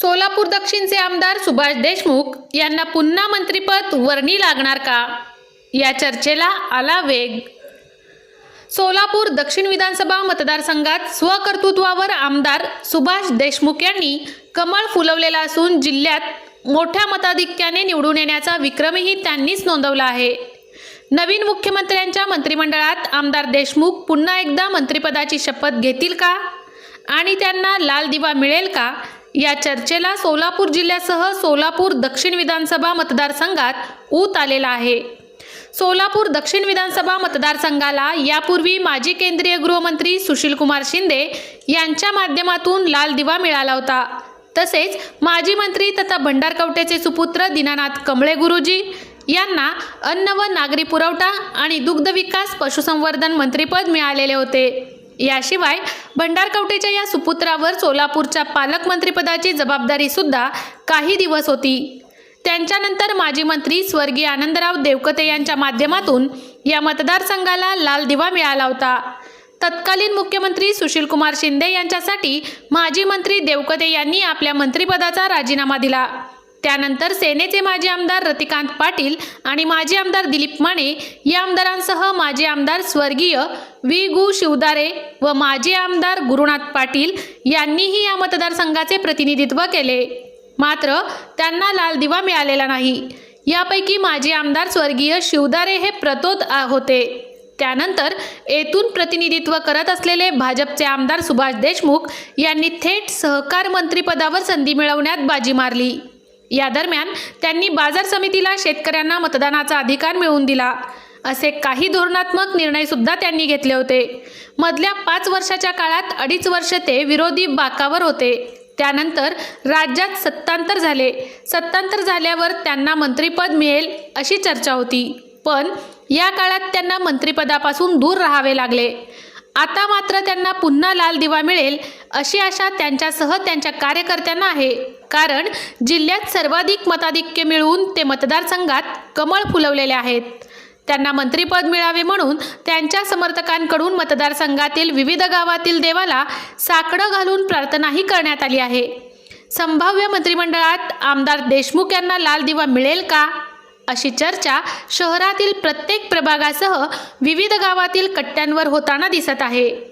सोलापूर दक्षिणचे आमदार सुभाष देशमुख यांना पुन्हा मंत्रिपद वर्णी लागणार का? या चर्चेला आला वेग. सोलापूर दक्षिण विधानसभा मतदारसंघात स्वकर्तृत्वावर आमदार सुभाष देशमुख यांनी कमळ फुलवलेला असून जिल्ह्यात मोठ्या मताधिक्याने निवडून येण्याचा विक्रमही त्यांनीच नोंदवला आहे. नवीन मुख्यमंत्र्यांच्या मंत्रिमंडळात आमदार देशमुख पुन्हा एकदा मंत्रिपदाची शपथ घेतील का? आणि त्यांना लाल दिवा मिळेल का? या चर्चेला सोलापूर जिल्ह्यासह सोलापूर दक्षिण विधानसभा मतदारसंघात ऊत आलेला आहे. सोलापूर दक्षिण विधानसभा मतदारसंघाला यापूर्वी माजी केंद्रीय गृहमंत्री सुशीलकुमार शिंदे यांच्या माध्यमातून लाल दिवा मिळाला होता. तसेच माजी मंत्री तथा भंडारकवटेचे सुपुत्र दीनानाथ कमळे गुरुजी यांना अन्न व नागरी पुरवठा आणि दुग्ध विकास पशुसंवर्धन मंत्रिपद मिळालेले होते. याशिवाय भंडारकवटेच्या या सुपुत्रावर सोलापूरच्या पालकमंत्रीपदाची जबाबदारी सुद्धा काही दिवस होती. त्यांच्यानंतर माजी मंत्री स्वर्गीय आनंदराव देवकते यांच्या माध्यमातून या मतदारसंघाला लाल दिवा मिळाला होता. तत्कालीन मुख्यमंत्री सुशीलकुमार शिंदे यांच्यासाठी माजी मंत्री देवकते यांनी आपल्या मंत्रिपदाचा राजीनामा दिला. त्यानंतर सेनेचे माजी आमदार रतिकांत पाटील आणि माजी आमदार दिलीप माने या आमदारांसह माजी आमदार स्वर्गीय व्ही गु शिवदारे व माजी आमदार गुरुनाथ पाटील यांनीही या मतदारसंघाचे प्रतिनिधित्व केले. मात्र त्यांना लाल दिवा मिळालेला नाही. यापैकी माजी आमदार स्वर्गीय शिवदारे हे प्रतोद होते. त्यानंतर येथून प्रतिनिधित्व करत असलेले भाजपचे आमदार सुभाष देशमुख यांनी थेट सहकार मंत्रिपदावर संधी मिळवण्यात बाजी मारली. या दरम्यान त्यांनी बाजार समितीला शेतकऱ्यांना मतदानाचा अधिकार मिळवून दिला. असे काही धोरणात्मक निर्णय सुद्धा त्यांनी घेतले होते. मधल्या पाच वर्षाच्या काळात अडीच वर्ष ते विरोधी बाकावर होते. त्यानंतर राज्यात सत्तांतर झाले. सत्तांतर झाल्यावर त्यांना मंत्रिपद मिळेल अशी चर्चा होती. पण या काळात त्यांना मंत्रिपदापासून दूर राहावे लागले. आता मात्र त्यांना पुन्हा लाल दिवा मिळेल अशी आशा त्यांच्यासह त्यांच्या कार्यकर्त्यांना आहे. कारण जिल्ह्यात सर्वाधिक मताधिक्य मिळवून ते मतदारसंघात कमळ फुलवलेले आहेत. त्यांना मंत्रिपद मिळावे म्हणून त्यांच्या समर्थकांकडून मतदारसंघातील विविध गावातील देवाला साकडं घालून प्रार्थनाही करण्यात आली आहे. संभाव्य मंत्रिमंडळात आमदार देशमुख यांना लाल दिवा मिळेल का? अशी चर्चा शहरातील प्रत्येक प्रभागासह विविध गावातील कट्ट्यांवर होताना दिसत आहे.